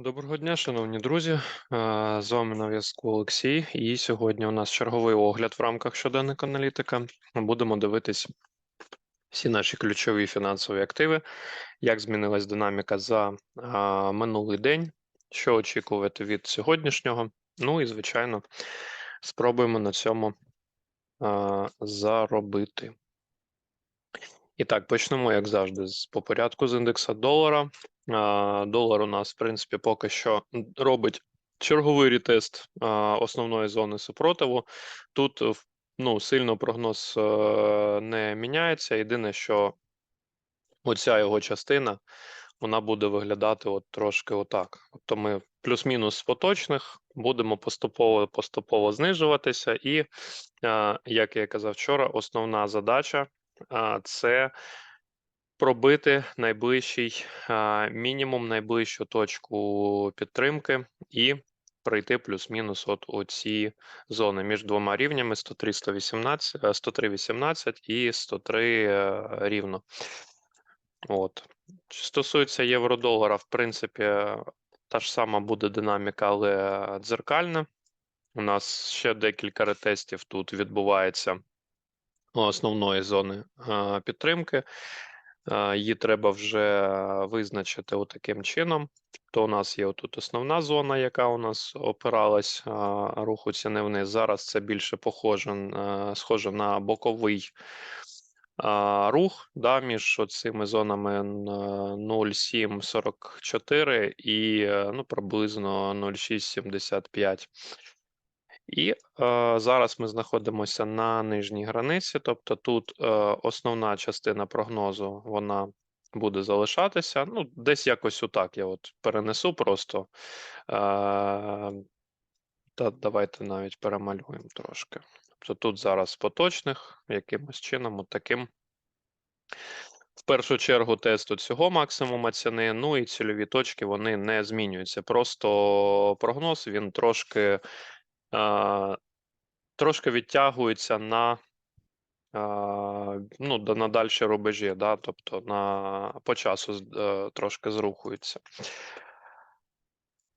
Доброго дня, шановні друзі. З вами на зв'язку Олексій. І сьогодні у нас черговий огляд в рамках щоденника аналітика. Ми Будемо дивитись всі наші ключові фінансові активи, як змінилась динаміка за минулий день, що очікувати від сьогоднішнього. Ну і, звичайно, спробуємо на цьому заробити. І так, почнемо, як завжди, з по порядку з індекса долара. А, Долар у нас, в принципі, поки що робить черговий ретест а, основної зони супротиву. Тут ну, сильно прогноз е, не міняється. Єдине, що оця його частина вона буде виглядати от трошки отак. Тобто ми плюс-мінус з поточних будемо поступово поступово знижуватися. І, е, як я казав вчора, основна задача а, це пробити найближчий мінімум, найближчу точку підтримки і пройти плюс-мінус от у ці зони між двома рівнями 103, 118, е, 103, 18 і 103 е, рівно. От. Стосується євро-долара, в принципі, та ж сама буде динаміка, але дзеркальна. У нас ще декілька ретестів тут відбувається основної зони е, підтримки. Е, Її треба вже визначити отаким чином. То у нас є отут основна зона, яка у нас опиралась е, руху ціни вниз. Зараз це більше похоже, схоже на боковий рух да, між цими зонами е, 0,744 і ну, приблизно 0,675. І е, зараз ми знаходимося на нижній границі, тобто тут е, основна частина прогнозу вона буде залишатися. Ну, десь якось отак я от перенесу просто. Е, та давайте навіть перемалюємо трошки. Тобто тут зараз поточних якимось чином, от таким. В першу чергу тесту цього максимума ціни, ну і цільові точки вони не змінюються. Просто прогноз він трошки, трошки відтягується на, ну, на дальші рубежі, да? тобто на, по часу е, трошки зрухується.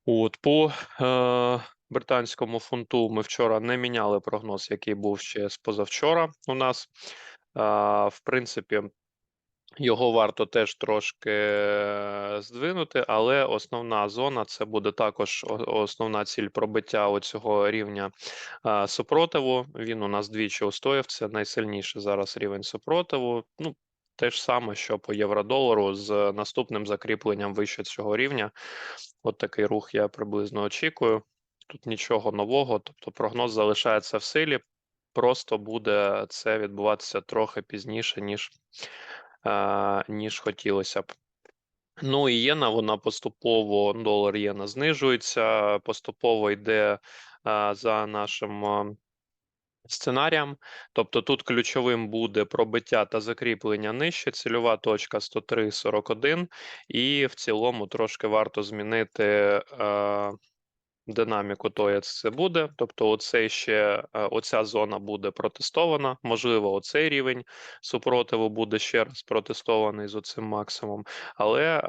От, по е, британському фунту ми вчора не міняли прогноз, який був ще з позавчора у нас. Е, в принципі, його варто теж трошки е, здвинути, але основна зона це буде також основна ціль пробиття оцього рівня е, супротиву. Він у нас двічі устояв. Це найсильніший зараз рівень супротиву. Ну, те ж саме, що по євро-долару з наступним закріпленням вище цього рівня. От такий рух я приблизно очікую. Тут нічого нового, тобто прогноз залишається в силі. Просто буде це відбуватися трохи пізніше, ніж ніж хотілося б. Ну і єна, вона поступово, долар єна знижується, поступово йде за нашим сценарієм. Тобто тут ключовим буде пробиття та закріплення нижче, цільова точка 103,41, і в цілому трошки варто змінити. Динаміку то це буде. Тобто, оцей ще е, оця зона буде протестована. Можливо, оцей рівень супротиву буде ще раз протестований з оцим максимум. Але е,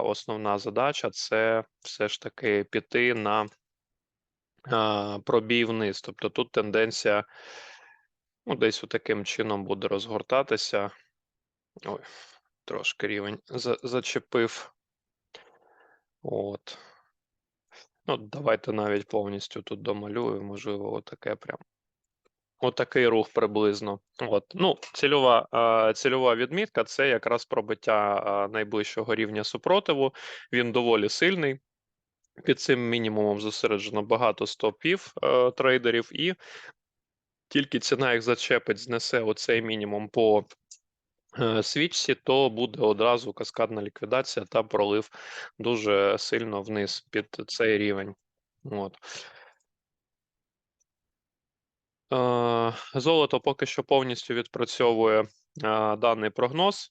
основна задача це все ж таки піти на е, пробій вниз. Тобто тут тенденція ну, десь таким чином буде розгортатися. Ой, трошки рівень за- зачепив. От. Ну, давайте навіть повністю тут домалюю, можливо, отаке прям. Отакий рух приблизно. От. Ну, цільова, е, цільова відмітка це якраз пробиття е, найближчого рівня супротиву. Він доволі сильний. Під цим мінімумом зосереджено багато стопів е, трейдерів, і тільки ціна їх зачепить, знесе оцей мінімум по свічці, то буде одразу каскадна ліквідація та пролив дуже сильно вниз під цей рівень. От. Е, Золото поки що повністю відпрацьовує е, даний прогноз.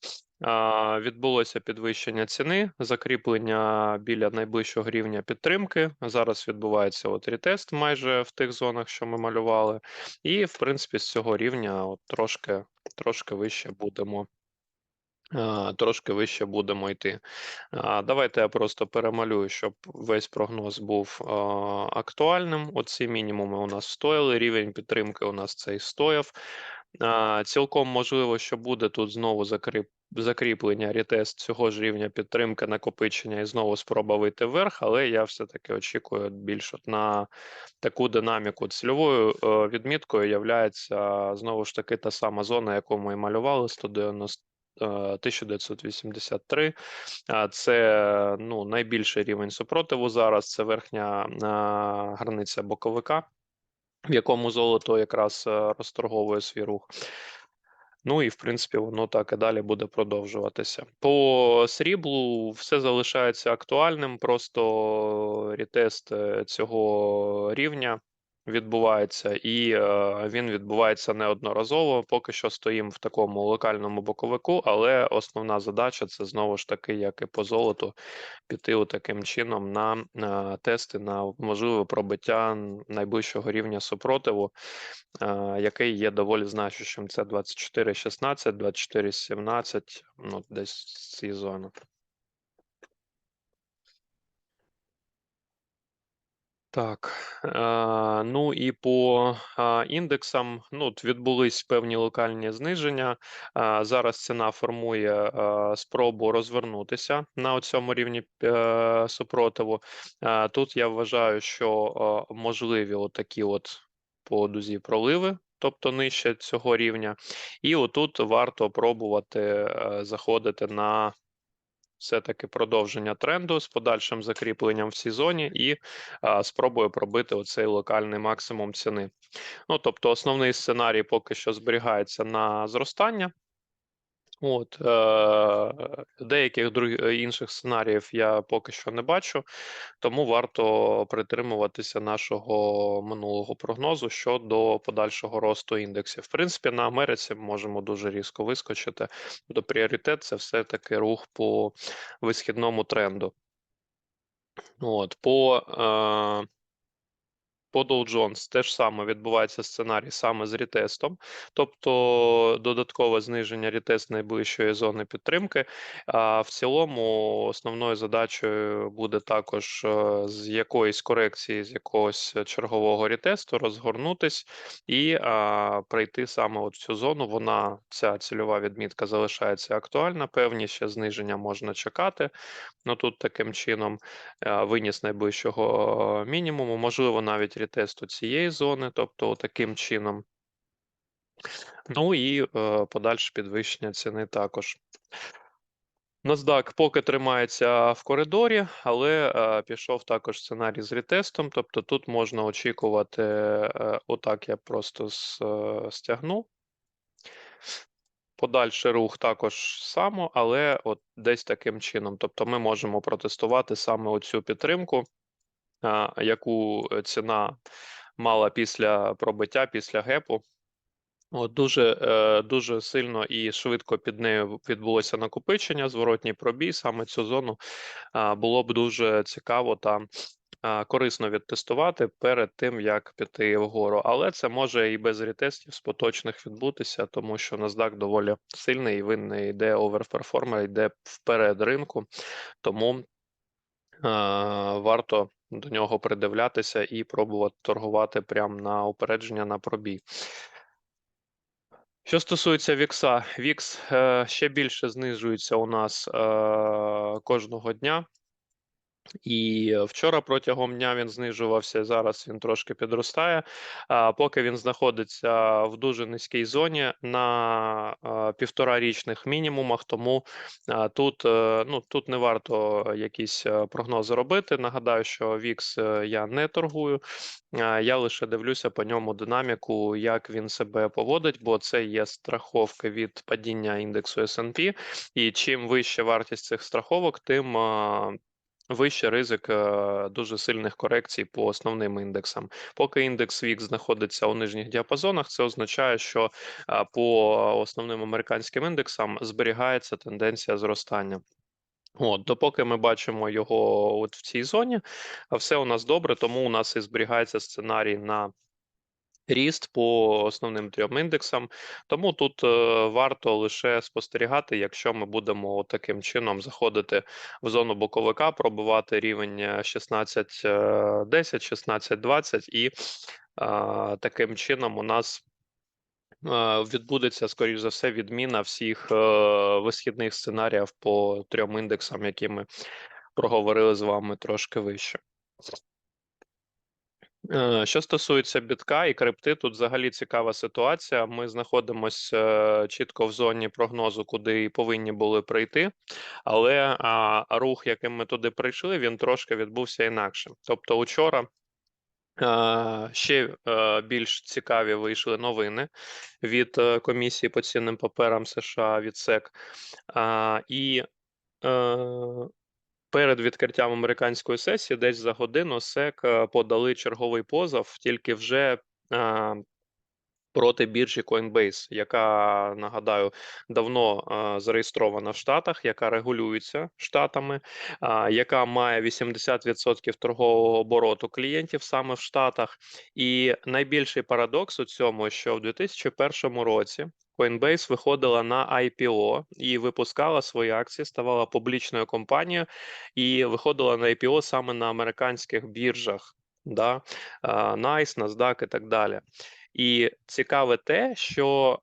Відбулося підвищення ціни, закріплення біля найближчого рівня підтримки. Зараз відбувається от ретест майже в тих зонах, що ми малювали. І, в принципі, з цього рівня от трошки, трошки вище будемо трошки вище будемо йти. Давайте я просто перемалюю, щоб весь прогноз був актуальним. Оці мінімуми у нас стояли, рівень підтримки у нас цей стояв. Цілком можливо, що буде тут знову закріп... закріплення, ретест цього ж рівня підтримки, накопичення і знову спроба вийти вверх, але я все-таки очікую більш от на таку динаміку. Цільовою е, відміткою являється знову ж таки та сама зона, яку ми малювали, 190 е, 1983. Це ну, найбільший рівень супротиву зараз. Це верхня а, границя боковика, в якому золото якраз е, розторговує свій рух. Ну і в принципі воно так і далі буде продовжуватися. По сріблу все залишається актуальним. Просто рітест е, цього рівня відбувається, і е, він відбувається неодноразово. Поки що стоїмо в такому локальному боковику, але основна задача це знову ж таки, як і по золоту, піти у таким чином на, на тести на можливе пробиття найближчого рівня супротиву, е, який є доволі значущим. Це 24,16, 24,17, ну десь цієї зони. Так, ну і по індексам ну, відбулись певні локальні зниження. Зараз ціна формує спробу розвернутися на цьому рівні е, супротиву. Тут я вважаю, що можливі отакі от по дузі проливи. Тобто нижче цього рівня, і отут варто пробувати е, заходити на все-таки продовження тренду з подальшим закріпленням в цій і а, спробує пробити оцей локальний максимум ціни. Ну тобто, основний сценарій поки що зберігається на зростання. От е, деяких друг... інших сценаріїв я поки що не бачу, тому варто притримуватися нашого минулого прогнозу щодо подальшого росту індексів. В принципі, на Америці ми можемо дуже різко вискочити. До пріоритет це все таки рух по висхідному тренду. От по е, по Dow Jones теж саме відбувається сценарій саме з рітестом, тобто додаткове зниження рітест найближчої зони підтримки. А в цілому основною задачею буде також е, з якоїсь корекції, з якогось чергового рітесту розгорнутись і а, прийти саме от цю зону. Вона ця цільова відмітка залишається актуальна. Певні ще зниження можна чекати. Ну тут таким чином е, виніс найближчого е, мінімуму, можливо, навіть рітесту цієї зони, тобто таким чином. Ну і е, подальше підвищення ціни також. NASDAQ поки тримається в коридорі, але е, пішов також сценарій з рітестом. Тобто тут можна очікувати, е, отак я просто з, е, стягну. Подальший рух також само, але от десь таким чином. Тобто ми можемо протестувати саме оцю підтримку, яку е, ціна мала після пробиття, після гепу. От Дуже е, дуже сильно і швидко під нею відбулося накопичення, зворотній пробій. Саме цю зону було б дуже цікаво та корисно відтестувати перед тим, як піти вгору. Але це може і без ретестів з поточних відбутися, тому що NASDAQ доволі сильний і він не йде оверперформер, йде вперед ринку, тому варто до нього придивлятися і пробувати торгувати прямо на упередження на пробій. Що стосується Вікса, Вікс е, ще більше знижується у нас е, кожного дня. І вчора протягом дня він знижувався. Зараз він трошки підростає. Поки він знаходиться в дуже низькій зоні на півторарічних мінімумах. Тому тут е, ну тут не варто якісь е, прогнози робити. Нагадаю, що е, я не торгую. Я лише дивлюся по ньому динаміку, як він себе поводить, бо це є страховки від падіння індексу S&P. І чим вища вартість цих страховок, тим Вище ризик е, дуже сильних корекцій по основним індексам. Поки індекс ВІК знаходиться у нижніх діапазонах, це означає, що е, по основним американським індексам зберігається тенденція зростання. От, допоки ми бачимо його от в цій зоні, все у нас добре, тому у нас і зберігається сценарій на ріст по основним трьом індексам. Тому тут е, варто лише спостерігати, якщо ми будемо таким чином заходити в зону боковика, пробувати рівень е, 16.10, 16.20 і е, таким чином у нас е, відбудеться, скоріш за все, відміна всіх е, висхідних сценаріїв по трьом індексам, які ми проговорили з вами трошки вище. Е, Що стосується бітка і крипти, тут взагалі цікава ситуація. Ми знаходимося е, чітко в зоні прогнозу, куди повинні були прийти, але рух, яким ми туди прийшли, він трошки відбувся інакше. Тобто, учора е, ще більш цікаві вийшли новини від комісії по цінним паперам США від СЕК. І перед відкриттям американської сесії, десь за годину, СЕК е, подали черговий позов, тільки вже е, проти біржі Coinbase, яка нагадаю давно е, зареєстрована в Штатах, яка регулюється штатами, е, яка має 80% торгового обороту клієнтів саме в Штатах. І найбільший парадокс у цьому, що в 2001 році. Coinbase виходила на IPO і випускала свої акції, ставала публічною компанією і виходила на IPO саме на американських біржах, да, NICE, NASDAQ і так далі. І цікаве те, що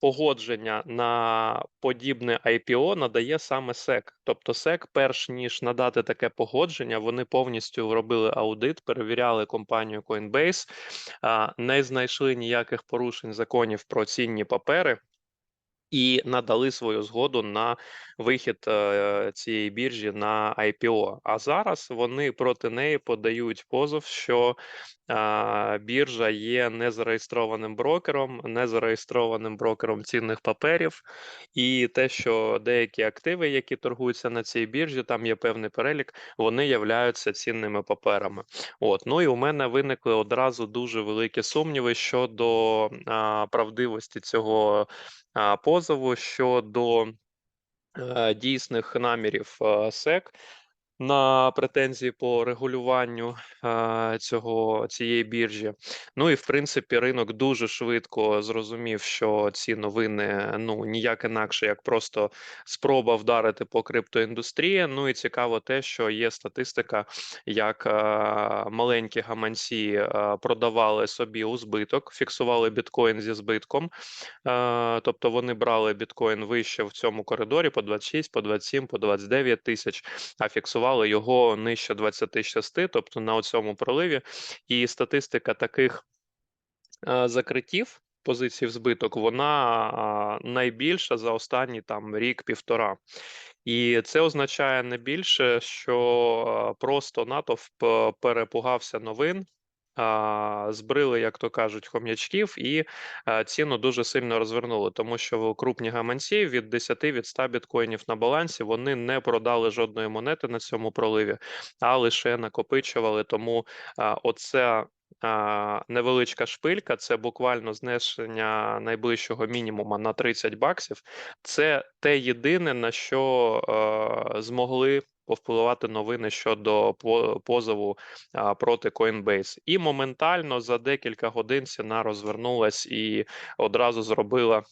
погодження на подібне IPO надає саме SEC. Тобто SEC, перш ніж надати таке погодження, вони повністю робили аудит, перевіряли компанію Coinbase, не знайшли ніяких порушень законів про цінні папери. І надали свою згоду на вихід е, цієї біржі на IPO. А зараз вони проти неї подають позов, що е, біржа є незареєстрованим брокером, незареєстрованим брокером цінних паперів, і те, що деякі активи, які торгуються на цій біржі, там є певний перелік, вони являються цінними паперами. От ну і у мене виникли одразу дуже великі сумніви щодо а, правдивості цього позову щодо е, дійсних намірів е, СЕК на претензії по регулюванню е, цього цієї біржі. Ну і в принципі ринок дуже швидко зрозумів, що ці новини ну ніяк інакше, як просто спроба вдарити по криптоіндустрії. Ну і цікаво те, що є статистика, як е, маленькі гаманці е, продавали собі у збиток, фіксували біткоін зі збитком. Тобто вони брали біткоін вище в цьому коридорі по 26, по 27, по 29 тисяч, а фіксували його нижче 26, тобто на цьому проливі. І статистика таких е, закриттів позицій в збиток, вона найбільша за останній там рік-півтора. І це означає не більше, що е, просто натовп е, перепугався новин. Збрили, як то кажуть, хом'ячків і ціну дуже сильно розвернули, тому що крупні гаманці від 10 від 100 біткоїнів на балансі вони не продали жодної монети на цьому проливі, а лише накопичували. Тому а, оця невеличка шпилька, це буквально знесення найближчого мінімума на 30 баксів. Це те єдине, на що е, змогли повпливати новини щодо позову проти Coinbase. І моментально за декілька годин ціна розвернулась і одразу зробила.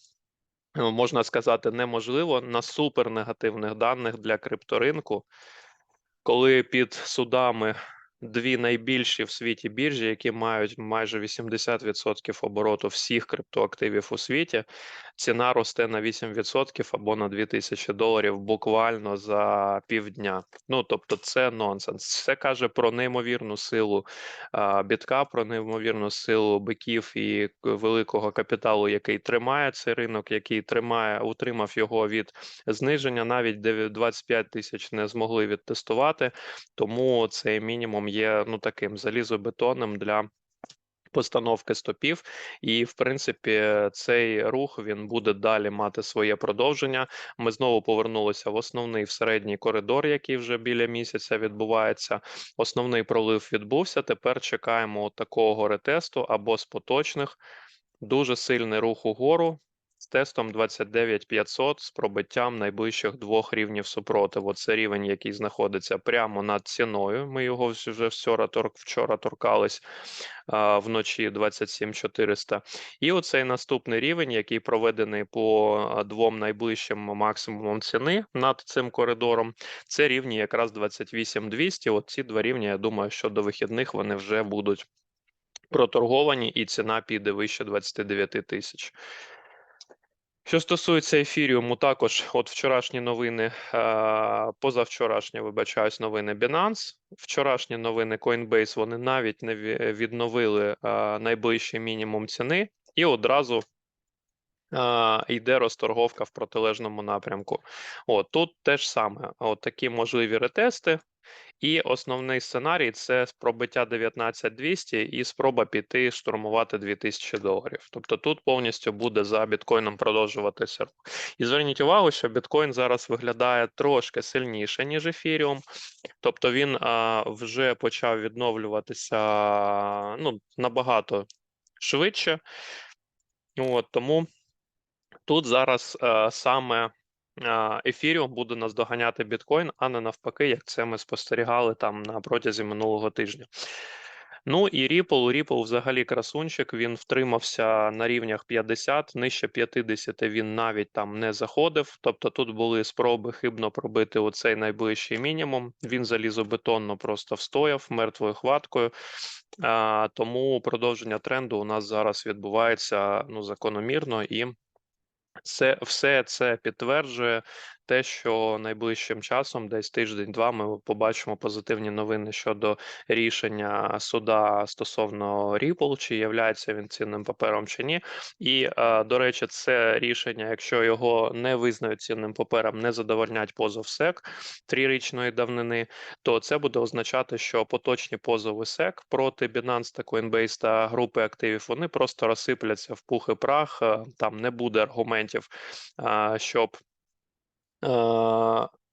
ну, Можна сказати, неможливо на супернегативних даних для крипторинку, коли під судами дві найбільші в світі біржі, які мають майже 80% обороту всіх криптоактивів у світі, ціна росте на 8% або на 2000 доларів буквально за півдня. Ну тобто, це нонсенс. Це каже про неймовірну силу бітка, про неймовірну силу биків і великого капіталу, який тримає цей ринок, який тримає, утримав його від зниження. Навіть дев'я- 25 тисяч не змогли відтестувати. Тому цей мінімум є ну таким залізобетонним для. Постановки стопів, і в принципі цей рух він буде далі мати своє продовження. Ми знову повернулися в основний в середній коридор, який вже біля місяця відбувається. Основний пролив відбувся. Тепер чекаємо такого ретесту або з поточних. Дуже сильний рух угору. Тестом 29500 з пробиттям найближчих двох рівнів супротиву. Це рівень, який знаходиться прямо над ціною. Ми його вже вчора, вчора торкались а, вночі 27400. І оцей наступний рівень, який проведений по двом найближчим максимумам ціни над цим коридором, це рівні якраз 28200. От ці два рівні, я думаю, що до вихідних вони вже будуть проторговані, і ціна піде вище 29 тисяч. Що стосується ефіріуму, також от вчорашні новини, е, позавчорашні, вибачаюсь, новини Binance. Вчорашні новини Coinbase, вони навіть не відновили е, найближчий мінімум ціни, і одразу е, йде розторговка в протилежному напрямку. От тут теж саме, от такі можливі ретести. І основний сценарій це пробиття 19200 і спроба піти штурмувати 2000 доларів. Тобто тут повністю буде за біткоїном продовжуватися. рух. І зверніть увагу, що біткоін зараз виглядає трошки сильніше, ніж ефіріум. Тобто він а, вже почав відновлюватися ну, набагато швидше. От, тому тут зараз е, саме ефіріум буде наздоганяти біткоін, а не навпаки, як це ми спостерігали там на протязі минулого тижня. Ну і Ripple, Ripple взагалі красунчик, він втримався на рівнях 50, нижче 50 він навіть там не заходив. Тобто тут були спроби хибно пробити оцей найближчий мінімум. Він залізобетонно просто встояв мертвою хваткою. А, тому продовження тренду у нас зараз відбувається ну закономірно і це все це підтверджує те, що найближчим часом, десь тиждень-два, ми побачимо позитивні новини щодо рішення суда стосовно Ripple, чи являється він цінним папером чи ні. І е, до речі, це рішення, якщо його не визнають цінним папером, не задовольнять позов СЕК трирічної давнини, то це буде означати, що поточні позови СЕК проти Binance та Coinbase та групи активів вони просто розсипляться в пух і прах. е, Там не буде аргументів, щоб е,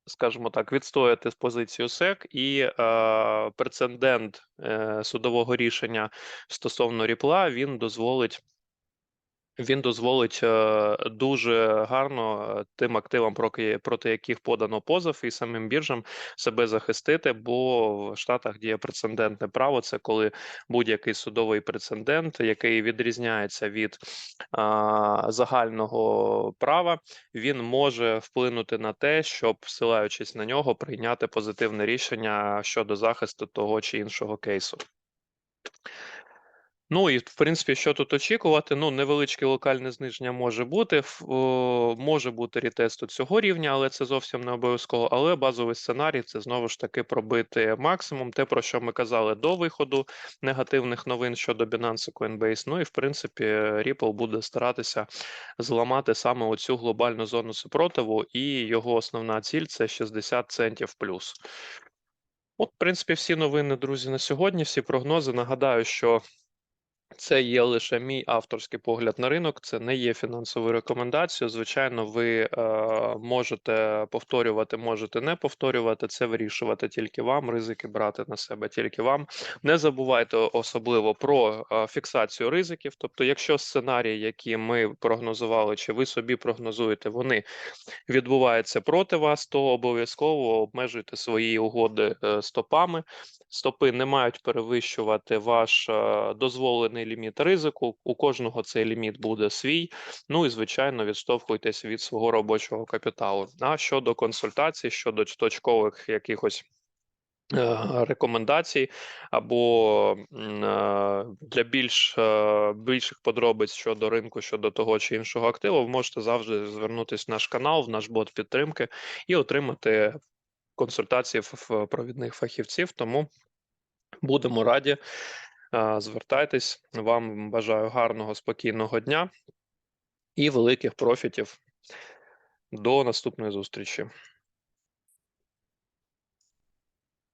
скажімо так, відстояти з позицію СЕК і прецедент е, судового рішення стосовно ріпла він дозволить. Він дозволить е, дуже гарно е, тим активам, проти яких подано позов, і самим біржам себе захистити, бо в Штатах діє прецедентне право. Це коли будь-який судовий прецедент, який відрізняється від а, загального права, він може вплинути на те, щоб, посилаючись на нього, прийняти позитивне рішення щодо захисту того чи іншого кейсу. Ну і в принципі, що тут очікувати? Ну, невеличке локальне зниження може бути, може бути рітесту цього рівня, але це зовсім не обов'язково. Але базовий сценарій це знову ж таки пробити максимум, те, про що ми казали до виходу негативних новин щодо Binance і Coinbase. Ну і в принципі, Ripple буде старатися зламати саме оцю глобальну зону супротиву, і його основна ціль це 60 центів плюс. От, в принципі, всі новини, друзі, на сьогодні, всі прогнози. Нагадаю, що це є лише мій авторський погляд на ринок, це не є фінансовою рекомендацією. Звичайно, ви е, можете повторювати, можете не повторювати. Це вирішувати тільки вам, ризики брати на себе тільки вам. Не забувайте особливо про е, фіксацію ризиків. Тобто, якщо сценарії, які ми прогнозували, чи ви собі прогнозуєте, вони відбуваються проти вас, то обов'язково обмежуйте свої угоди е, стопами. Стопи не мають перевищувати ваш е, дозволений ліміт ризику. У кожного цей ліміт буде свій. Ну і звичайно, відштовхуйтесь від свого робочого капіталу. А щодо консультацій, щодо точкових якихось. е, Рекомендацій або е, для більш е, більших подробиць щодо ринку, щодо того чи іншого активу, ви можете завжди звернутися в наш канал, в наш бот підтримки і отримати консультації в провідних фахівців. Тому будемо раді. Звертайтесь. Вам бажаю гарного, спокійного дня і великих профітів. До наступної зустрічі.